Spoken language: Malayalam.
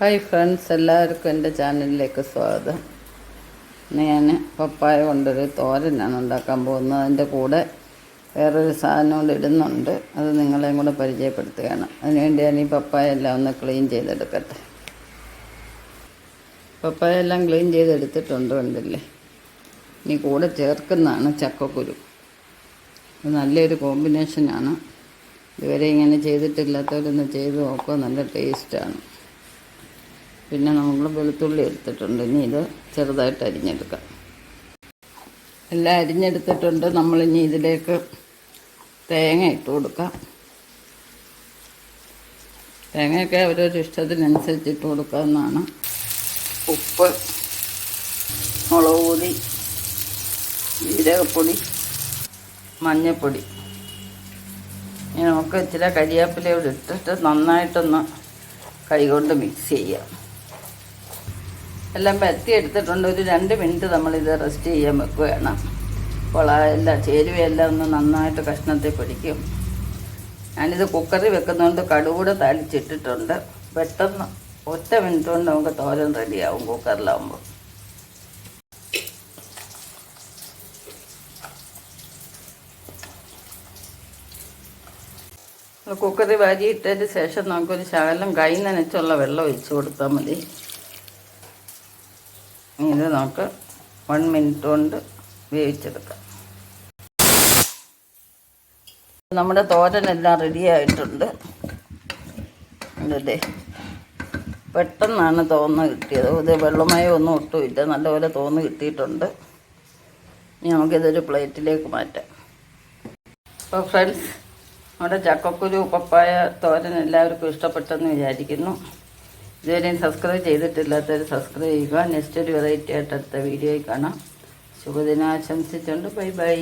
ഹായ് ഫ്രണ്ട്സ് എല്ലാവർക്കും എന്റെ ചാനലിലേക്ക് സ്വാഗതം. ഞാൻ പപ്പായ കൊണ്ടൊരു തോരനാണ് ഉണ്ടാക്കാൻ പോകുന്നത്. അതിന്റെ കൂടെ വേറൊരു സാധനം കൂടെ ഇടുന്നുണ്ട്. അത് നിങ്ങളെയും കൂടെ പരിചയപ്പെടുത്തുകയാണ്. അതിനുവേണ്ടി ഞാൻ ഈ പപ്പായ എല്ലാം ഒന്ന് ക്ലീൻ ചെയ്തെടുക്കട്ടെ. പപ്പായ എല്ലാം ക്ലീൻ ചെയ്തെടുത്തിട്ടുണ്ട് കണ്ടില്ലേ? ഇനി കൂടെ ചേർക്കുന്നതാണ് ചക്കക്കുരു. അത് നല്ലൊരു കോമ്പിനേഷനാണ്. ഇതുവരെ ഇങ്ങനെ ചെയ്തിട്ടില്ലാത്തവരൊന്ന് ചെയ്ത് നോക്കുക നല്ല ടേസ്റ്റാണ്. പിന്നെ നമ്മൾ വെളുത്തുള്ളി എടുത്തിട്ടുണ്ട്. ഇനി ഇത് ചെറുതായിട്ട് അരിഞ്ഞെടുക്കാം. എല്ലാം അരിഞ്ഞെടുത്തിട്ടുണ്ട്. നമ്മൾ ഇനി ഇതിലേക്ക് തേങ്ങ ഇട്ട് കൊടുക്കാം. തേങ്ങയൊക്കെ അവരൊരു ഇഷ്ടത്തിനനുസരിച്ച് ഇട്ട് കൊടുക്കാവുന്നതാണ് ഉപ്പ് മുളക് പൊടി ജീരകപ്പൊടി മഞ്ഞൾപ്പൊടി ഇനി നമുക്ക് ഇച്ചിരി കരിയാപ്പിലയോട് ഇട്ടിട്ട് നന്നായിട്ടൊന്ന് കൈകൊണ്ട് മിക്സ് ചെയ്യാം. എല്ലാം പരത്തി എടുത്തിട്ടുണ്ട്. ഒരു രണ്ട് മിനിറ്റ് നമ്മളിത് റെസ്റ്റ് ചെയ്യാൻ വെക്കുകയാണ്. അപ്പോൾ എല്ലാം ചേരുവയെല്ലാം ഒന്ന് നന്നായിട്ട് കഷ്ണത്തിൽ പിടിക്കും. ഞാനിത് കുക്കറിൽ വെക്കുന്നതുകൊണ്ട് കടുകൂടെ തളിച്ചിട്ടിട്ടുണ്ട്. പെട്ടെന്ന് ഒറ്റ മിനിറ്റ് കൊണ്ട് നമുക്ക് തോരൻ റെഡിയാവും കുക്കറിലാവുമ്പോൾ കുക്കറി വാരിയിട്ടതിന് ശേഷം നമുക്കൊരു ശകലം കൈ നനച്ചുള്ള വെള്ളം ഒഴിച്ചു കൊടുത്താൽ മതി. ഇത് നമുക്ക് വൺ മിനിറ്റ് കൊണ്ട് വേവിച്ചെടുക്കാം. നമ്മുടെ തോരനെല്ലാം റെഡി ആയിട്ടുണ്ട്. അല്ലേ പെട്ടെന്നാണ് തോന്ന് കിട്ടിയത്. ഇത് വെള്ളമയം ഒന്നും ഒട്ടുമില്ല. നല്ലപോലെ തോന്ന് കിട്ടിയിട്ടുണ്ട്. ഇനി നമുക്കിതൊരു പ്ലേറ്റിലേക്ക് മാറ്റാം. അപ്പോൾ ഫ്രണ്ട്സ് നമ്മുടെ ചക്കക്കുരു പപ്പായ തോരൻ എല്ലാവർക്കും ഇഷ്ടപ്പെട്ടെന്ന് വിചാരിക്കുന്നു. ഇതുവരെയും സബ്സ്ക്രൈബ് ചെയ്തിട്ടില്ലാത്തവർ സബ്സ്ക്രൈബ് ചെയ്യുക. നെക്സ്റ്റ് ഒരു വെറൈറ്റി ആയിട്ട് അടുത്ത വീഡിയോയിൽ കാണാം. ശുഭദിനാശംസിച്ചുകൊണ്ട് ബൈ ബൈ